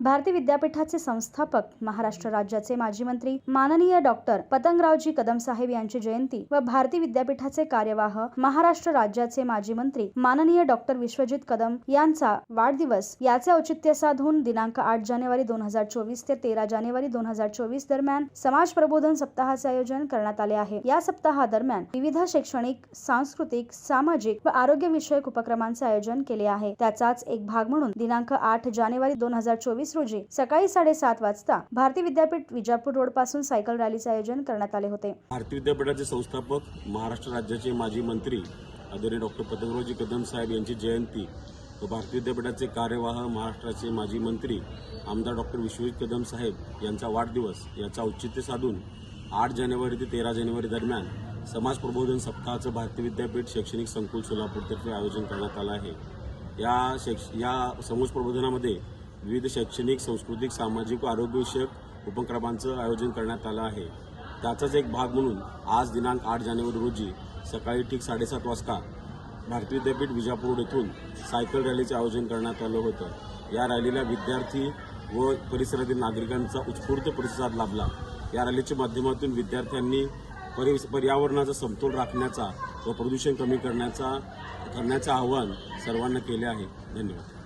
विद्यापीठाचे संस्थापक महाराष्ट्र राज्याचे माजी मंत्री माननीय डॉक्टर पतंगरावजी कदम साहेब यांची जयंती व भारती विद्यापीठाचे कार्यवाह महाराष्ट्र राज्याचे माजी मंत्री माननीय डॉक्टर विश्वजित कदम यांचा वाढदिवस याचे औचित्य साधून दिनांक आठ जानेवारी दोन हजार चोवीस ते तेरा जानेवारी दोन हजार चोवीस दरम्यान समाज प्रबोधन सप्ताहाचे आयोजन करण्यात आले आहे. या सप्ताहादरम्यान विविध शैक्षणिक सांस्कृतिक सामाजिक व आरोग्य विषयक उपक्रमांचे आयोजन केले आहे. त्याचाच एक भाग म्हणून दिनांक आठ जानेवारी दोन हजार चोवीस रोजी सकाळी साडेसात वाजता भारती विद्यापीठ विजापूर रोडपासून सायकल रॅलीचे आयोजन करण्यात आले होते. भारतीय विद्यापीठाचे संस्थापक महाराष्ट्र राज्याचे माजी मंत्री आदरणीय डॉक्टर पतंगरावजी कदम साहेब यांची जयंती व भारतीय विद्यापीठाचे कार्यवाह महाराष्ट्राचे माजी मंत्री आमदार डॉक्टर विश्वजित कदम साहेब यांचा वाढदिवस याचा औचित्य साधून आठ जानेवारी ते तेरा जानेवारी दरम्यान समाज प्रबोधन सप्ताहाचं भारतीय विद्यापीठ शैक्षणिक संकुल सोलापूरतर्फे आयोजन करण्यात आलं आहे. या शैक्ष या समाज प्रबोधनामध्ये विविध शैक्षणिक सांस्कृतिक सामाजिक व आरोग्यविषयक उपक्रमांचं आयोजन करण्यात आलं आहे. त्याचाच एक भाग म्हणून आज दिनांक आठ जानेवारी रोजी सकाळी ठीक साडेसात वाजता भारतीय विद्यापीठ विजापूर येथून सायकल रॅलीचे आयोजन करण्यात आलं होतं. या रॅलीला विद्यार्थी व परिसरातील नागरिकांचा उत्स्फूर्त प्रतिसाद लाभला. या रॅलीच्या माध्यमातून विद्यार्थ्यांनी परि पर्यावरणाचा समतोल राखण्याचा व प्रदूषण कमी करण्याचा करण्याचं आवाहन सर्वांना केले आहे. धन्यवाद.